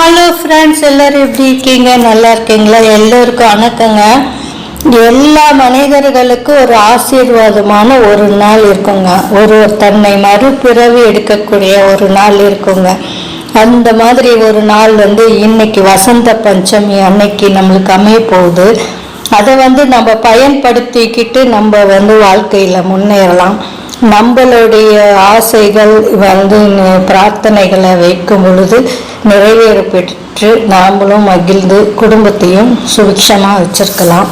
Hello friends எல்லோரும் எப்படி இருக்கீங்க? நல்லா இருக்கீங்களா? எல்லோருக்கும் வணக்கங்க. எல்லா மனிதர்களுக்கும் ஒரு ஆசீர்வாதமான ஒரு நாள் இருக்குங்க. ஒரு தன்னை மறுபிறவி எடுக்கக்கூடிய ஒரு நாள் இருக்குங்க. அந்த மாதிரி ஒரு நாள் வந்து இன்னைக்கு வசந்த பஞ்சமி அன்னைக்கு நம்மளுக்கு அமைய போகுது. அதை வந்து நம்ம பயன்படுத்திக்கிட்டு நம்ம வந்து வாழ்க்கையில் முன்னேறலாம். நம்மளுடைய ஆசைகள் வந்து பிரார்த்தனைகளை வைக்கும் பொழுது நிறைவேற பெற்று நாமளும் மகிழ்ந்து குடும்பத்தையும் சுபிக்ஷமாக வச்சிருக்கலாம்.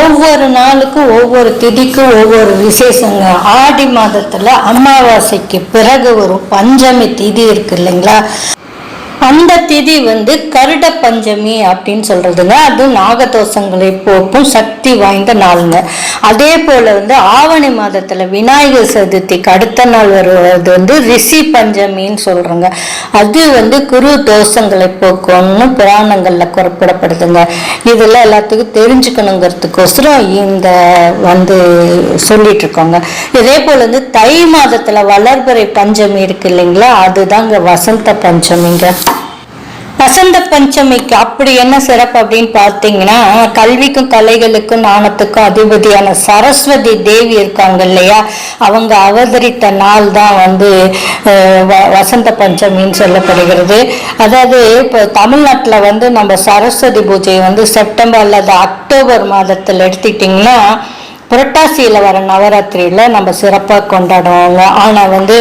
ஒவ்வொரு நாளுக்கும் ஒவ்வொரு திதிக்கும் ஒவ்வொரு விசேஷங்க. ஆடி மாதத்துல அமாவாசைக்கு பிறகு வரும் பஞ்சமி திதி இருக்கு இல்லைங்களா? அந்த திதி வந்து கருட பஞ்சமி அப்படின்னு சொல்றதுங்க. அது நாகதோஷங்களை போக்கும் சக்தி வாய்ந்த நாளுங்க. அதே போல வந்து ஆவணி மாதத்துல விநாயகர் சதுர்த்திக்கு அடுத்த நாள் வருவது வந்து ரிஷி பஞ்சமின்னு சொல்றோங்க. அது வந்து குரு தோஷங்களை போக்கும்னு புராணங்கள்ல குறிப்பிடப்படுதுங்க. இதெல்லாம் எல்லாத்துக்கும் தெரிஞ்சுக்கணுங்கிறதுக்கோசரம் இந்த வந்து சொல்லிட்டு இருக்கோங்க. இதே போல வந்து தை மாதத்துல வளர்பறை பஞ்சமி இருக்கு இல்லைங்களா? அதுதாங்க வசந்த பஞ்சமிங்க. வசந்த பஞ்சமிக்கு அப்படி என்ன சிறப்பு அப்படின்னு பார்த்தீங்கன்னா கல்விக்கும் கலைகளுக்கும் நாணத்துக்கும் அதிபதியான சரஸ்வதி தேவி இருக்காங்க இல்லையா? அவங்க அவதரித்த நாள் தான் வந்து வ- வசந்த பஞ்சமின்னு சொல்லப்படுகிறது. அதாவது இப்போ தமிழ்நாட்டில் வந்து நம்ம சரஸ்வதி பூஜை வந்து செப்டம்பர் அல்லது அக்டோபர் மாதத்தில் எடுத்துக்கிட்டிங்கன்னா புரட்டாசியில் வர நவராத்திரியில் நம்ம சிறப்பாக கொண்டாடுவாங்க. ஆனால் வந்து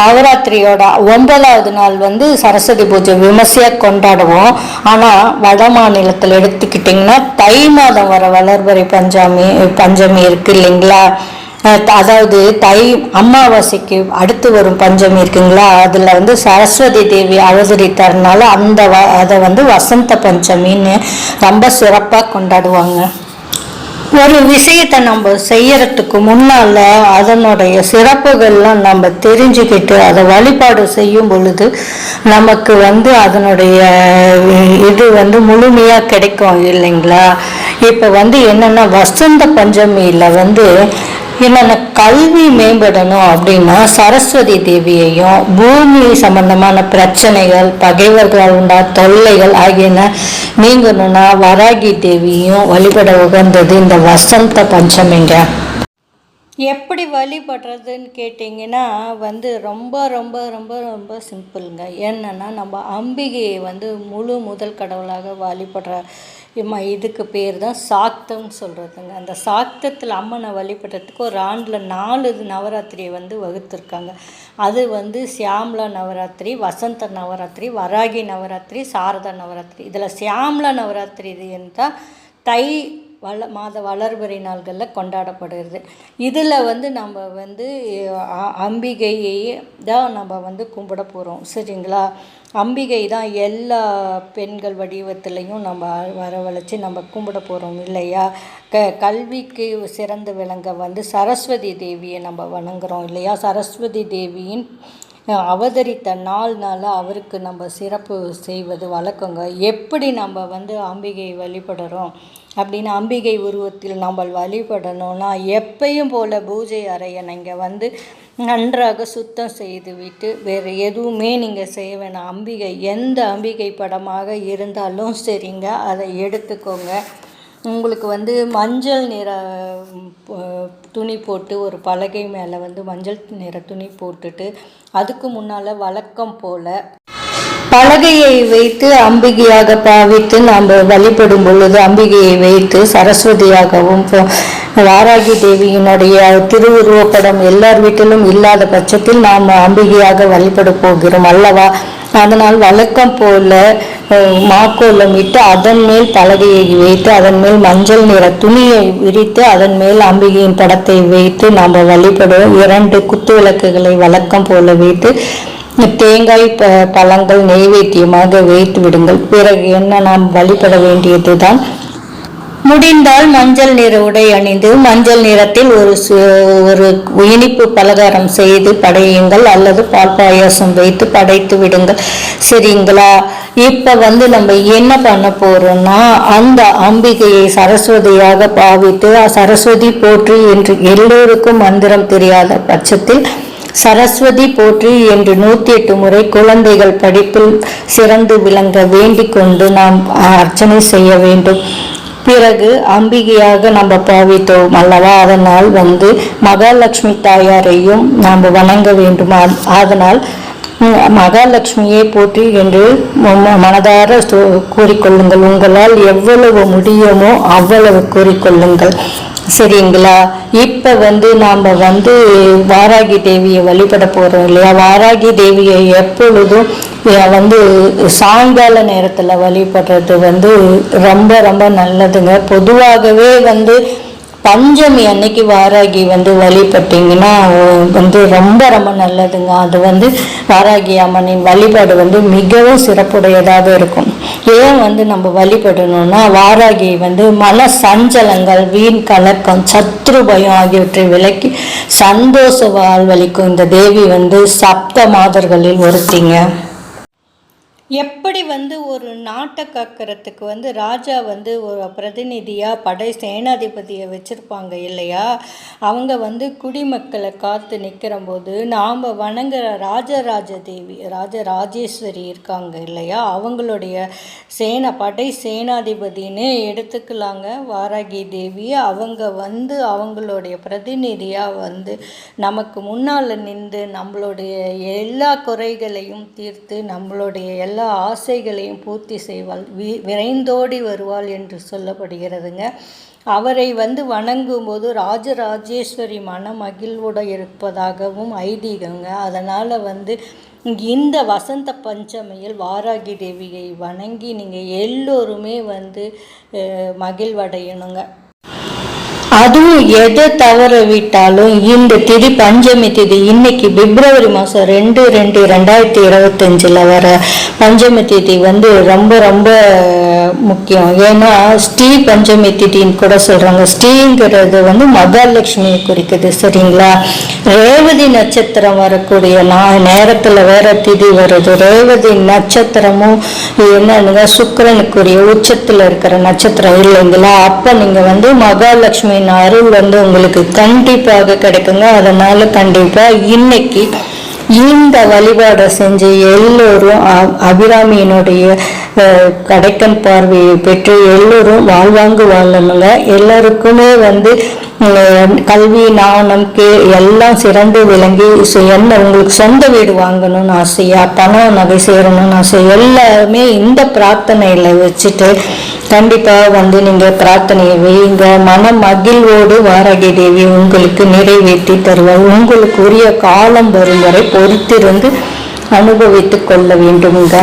நவராத்திரியோட ஒன்பதாவது நாள் வந்து சரஸ்வதி பூஜை விமர்சையாக கொண்டாடுவோம். ஆனால் வட மாநிலத்தில் எடுத்துக்கிட்டிங்கன்னா தை மாதம் வர வளர்பறை பஞ்சாமி பஞ்சமி இருக்கு இல்லைங்களா? அதாவது தை அமாவாசைக்கு அடுத்து வரும் பஞ்சமி இருக்குங்களா? அதில் வந்து சரஸ்வதி தேவி அவதரித்தறனால அந்த வ அதை வந்து வசந்த பஞ்சமின்னு ரொம்ப சிறப்பாக கொண்டாடுவாங்க. ஒரு விஷயத்தை நம்ம செய்யறதுக்கு முன்னால அதனுடைய சிறப்புகள்லாம் நம்ம தெரிஞ்சுக்கிட்டு அதை வழிபாடு செய்யும் பொழுது நமக்கு வந்து அதனுடைய இது வந்து முழுமையா கிடைக்கும் இல்லைங்களா? இப்ப வந்து என்னன்னா வசந்த பஞ்சமியில வந்து என்னென்ன கல்வி மேம்படணும் அப்படின்னா சரஸ்வதி தேவியையும் பூமி சம்பந்தமான பிரச்சனைகள் பகைவர்களால் உண்டா தொல்லைகள் ஆகியன நீங்கணும்னா வராகி தேவியும் வழிபட உகந்தது இந்த வசந்த பஞ்சமிங்க. எப்படி வழிபடுறதுன்னு கேட்டிங்கன்னா வந்து ரொம்ப ரொம்ப ரொம்ப ரொம்ப சிம்பிளுங்க. என்னென்னா நம்ம அம்பிகையை வந்து முழு முதல் கடவுளாக வழிபடுற இம்ம இதுக்கு பேர் தான் சாக்தம்னு சொல்கிறதுங்க அந்த சாக்தத்தில் அம்மனை வழிபடுறதுக்கு ஒரு ஆண்டில் நாலு நவராத்திரியை வந்து வகுத்துருக்காங்க. அது வந்து சியாம்லா நவராத்திரி வசந்த நவராத்திரி வராகி நவராத்திரி சாரதா நவராத்திரி. இதில் சியாம்லா நவராத்திரி இது என்றால் தை வள மாத வளர்பிறை நாள்களில் கொண்டாடப்படுகிறது. இதில் வந்து நம்ம வந்து அம்பிகையை தான் நம்ம வந்து கும்பிட போகிறோம் சரிங்களா? அம்பிகை தான் எல்லா பெண்கள் வடிவத்திலையும் நம்ம வரவழைச்சி நம்ம கும்பிட போகிறோம் இல்லையா? க கல்விக்கு சிறந்து விளங்க வந்து சரஸ்வதி தேவியை நம்ம வணங்குகிறோம் இல்லையா? சரஸ்வதி தேவியின் அவதரித்த நாள் நாள் அவருக்கு நம்ம சிறப்பு செய்வது வழக்கங்க. எப்படி நம்ம வந்து அம்பிகையை வழிபடுறோம்? அப்படின்னு அம்பிகை உருவத்தில் நம்ம வழிபடணும்னா எப்பையும் போல் பூஜை அறையை நீங்கள் வந்து நன்றாக சுத்தம் செய்து விட்டு வேறு எதுவுமே நீங்கள் செய்ய வேணாம். அம்பிகை எந்த அம்பிகை படமாக இருந்தாலும் சரிங்க. அதை எடுத்துக்கோங்க. உங்களுக்கு வந்து மஞ்சள் நிற துணி போட்டு ஒரு பலகை மேலே வந்து மஞ்சள் நிற துணி போட்டுட்டு அதுக்கு முன்னால் வழக்கம் போல் பலகையை வைத்து அம்பிகையாக பாவித்து நாம் வழிபடும் பொழுது அம்பிகையை வைத்து சரஸ்வதியாகவும் வாராகி தேவியினுடைய திருவுருவப்படம் எல்லார் வீட்டிலும் இல்லாத பட்சத்தில் நாம் அம்பிகையாக வழிபட போகிறோம் அல்லவா? அதனால் வழக்கம் போல மாக்கோலமிட்டு மாக்கோலம் இட்டு அதன் மேல் பலகையை வைத்து அதன் மேல் மஞ்சள் நிற துணியை விரித்து அதன் மேல் அம்பிகையின் படத்தை வைத்து நாம் வழிபடுவோம். இரண்டு குத்து விளக்குகளை வழக்கம் போல வைத்து தேங்காய் ப பழங்கள் நெய்வேத்தியமாக வைத்து விடுங்கள். பிறகு என்ன நாம் வழிபட வேண்டியதுதான்? முடிந்தால் மஞ்சள் நிற உடை அணிந்து மஞ்சள் நிறத்தில் ஒரு சு- ஒரு இனிப்பு பலகாரம் செய்து படையுங்கள் அல்லது பால் பாயாசம் வைத்து படைத்து விடுங்கள். சரிங்களா? இப்போ வந்து நம்ம என்ன பண்ண போறோம்னா அந்த அம்பிகையை சரஸ்வதியாக பாவித்து சரஸ்வதி போற்றி என்று எல்லோருக்கும் மந்திரம் தெரியாத பட்சத்தில் சரஸ்வதி போற்றி என்று நூத்தி எட்டு முறை குழந்தைகள் படிப்பில் சிறந்து விளங்க வேண்டிக் கொண்டு நாம் அர்ச்சனை செய்ய வேண்டும். பிறகு அம்பிகையாக நம்ம பாவித்தோம் அல்லவா? அதனால் வந்து மகாலட்சுமி தாயாரையும் நாம் வணங்க வேண்டும்? அதனால் மகாலட்சுமியை போற்றி என்று ம- மனதார கூறிக்கொள்ளுங்கள். உங்களால் எவ்வளவு முடியுமோ அவ்வளவு கூறிக்கொள்ளுங்கள். சரிங்களா? இப்போ வந்து நாம் வந்து வாராகி தேவியை வழிபட போகிறோம் இல்லையா? வாராகி தேவியை எப்பொழுதும் வந்து சாயங்கால நேரத்தில் வழிபடுறது வந்து ரொம்ப ரொம்ப நல்லதுங்க. பொதுவாகவே வந்து பஞ்சமி அன்னைக்கு வாராகி வந்து வழிபட்டீங்கன்னா வந்து ரொம்ப ரொம்ப நல்லதுங்க. அது வந்து வாராகி அம்மனின் வழிபாடு வந்து மிகவும் சிறப்புடையதாக இருக்கும். ஏன் வந்து நம்ம வழிபடணும்னா வாராகி வந்து மன சஞ்சலங்கள் வீண் கலக்கம் சத்ரு பயம் ஆகியவற்றை விலக்கி சந்தோஷ வாழ்வளிக்கும் இந்த தேவி வந்து சப்த மாதர்களில் ஒருத்திங்க. எப்படி வந்து ஒரு நாட்டை காக்கிறதுக்கு வந்து ராஜா வந்து ஒரு பிரதிநிதியாக படை சேனாதிபதியை வச்சுருப்பாங்க இல்லையா? அவங்க வந்து குடிமக்களை காத்து நிற்கிற போது நாம் வணங்குற ராஜராஜ தேவி ராஜராஜேஸ்வரி இருக்காங்க இல்லையா? அவங்களுடைய சேனா படை சேனாதிபதின்னு எடுத்துக்கலாங்க வாராகி தேவி. அவங்க வந்து அவங்களுடைய பிரதிநிதியாக வந்து நமக்கு முன்னால் நின்று நம்மளுடைய எல்லா குறைகளையும் தீர்த்து நம்மளுடைய எல்லா எல்லா ஆசைகளையும் பூர்த்தி செய்வாள். வி விரைந்தோடி வருவாள் என்று சொல்லப்படுகிறதுங்க. அவரை வந்து வணங்கும்போது ராஜராஜேஸ்வரி மன மகிழ்வுட இருப்பதாகவும் ஐதீகங்க. அதனால் வந்து இந்த வசந்த பஞ்சமியில் வாராகி தேவியை வணங்கி நீங்கள் எல்லோருமே வந்து மகிழ்வடையணுங்க. அதுவும் எதை தவற விட்டாலும் இந்த திதி பஞ்சமி திதி இன்னைக்கு பிப்ரவரி மாதம் ரெண்டு ரெண்டு ரெண்டாயிரத்தி இருபத்தஞ்சில் வர பஞ்சமி திதி வந்து ரொம்ப ரொம்ப முக்கியம். ஏன்னா ஸ்ரீ பஞ்சமி திதின்னு கூட சொல்கிறாங்க ஸ்ரீங்கிறது வந்து மகாலட்சுமியை குறிக்குது சரிங்களா? ரேவதி நட்சத்திரம் வரக்கூடிய நான் நேரத்தில் வேற திதி வருது. ரேவதி நட்சத்திரமும் என்னன்னுங்க சுக்கரனுக்குரிய உச்சத்தில் இருக்கிற நட்சத்திரம் இல்லைங்களா? அப்போ நீங்கள் வந்து மகாலட்சுமியின் அருள் வந்து உங்களுக்கு கண்டிப்பாக கிடைக்குங்க. அதனால கண்டிப்பாக இன்னைக்கு இந்த வழிபாடை செஞ்சு எல்லோரும் அபிராமியினுடைய கடைக்கன் பார்வையை பெற்று எல்லோரும் வாழ்வாங்கு வாழணுங்க. எல்லாருக்குமே வந்து கல்வி நாணம் கே எல்லாம் சிறந்து விளங்கி என்ன உங்களுக்கு சொந்த வீடு வாங்கணும்னு ஆசையா பணம் நகை சேரணும்னு ஆசை எல்லாருமே இந்த பிரார்த்தனையில வச்சுட்டு கண்டிப்பாக வந்து நீங்கள் பிரார்த்தனையை வையுங்க. மன மகிழ்வோடு வாரகி தேவி உங்களுக்கு நிறைவேற்றி தருவார். உங்களுக்கு உரிய காலம் வரும் வரை பொறுத்திருந்து அனுபவித்துக் கொள்ள வேண்டும்ங்க.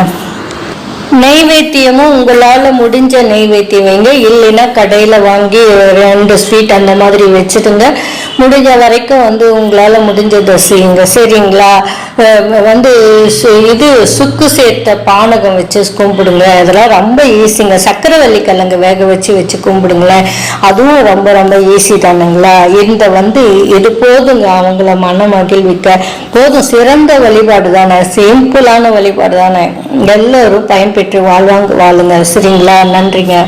நெய்வேத்தியமும் உங்களால் முடிஞ்ச நெய்வேத்தியம் வைங்க. இல்லைன்னா கடையில் வாங்கி ரெண்டு ஸ்வீட் அந்த மாதிரி வச்சுடுங்க முடிஞ்ச வரைக்கும் வந்து உங்களால் முடிஞ்சதை செய்யுங்க. சரிங்களா? வந்து சு- இது சுக்கு சேர்த்த பானகம் வச்சு கும்பிடுங்க அதெல்லாம் ரொம்ப ஈஸிங்க. சக்கரவள்ளி கிழங்கு வேக வச்சு வச்சு கும்பிடுங்களேன். அதுவும் ரொம்ப ரொம்ப ஈஸி தானுங்களா? இந்த வந்து இது போதுங்க அவங்கள மன மகிழ்விக்க? போதும் சிறந்த வழிபாடு தானே. சிம்பிளான வழிபாடு தானே. எல்லோரும் பயன்பெற்று வாழ்வாங்க வாழுங்க. சரிங்களா? நன்றிங்க.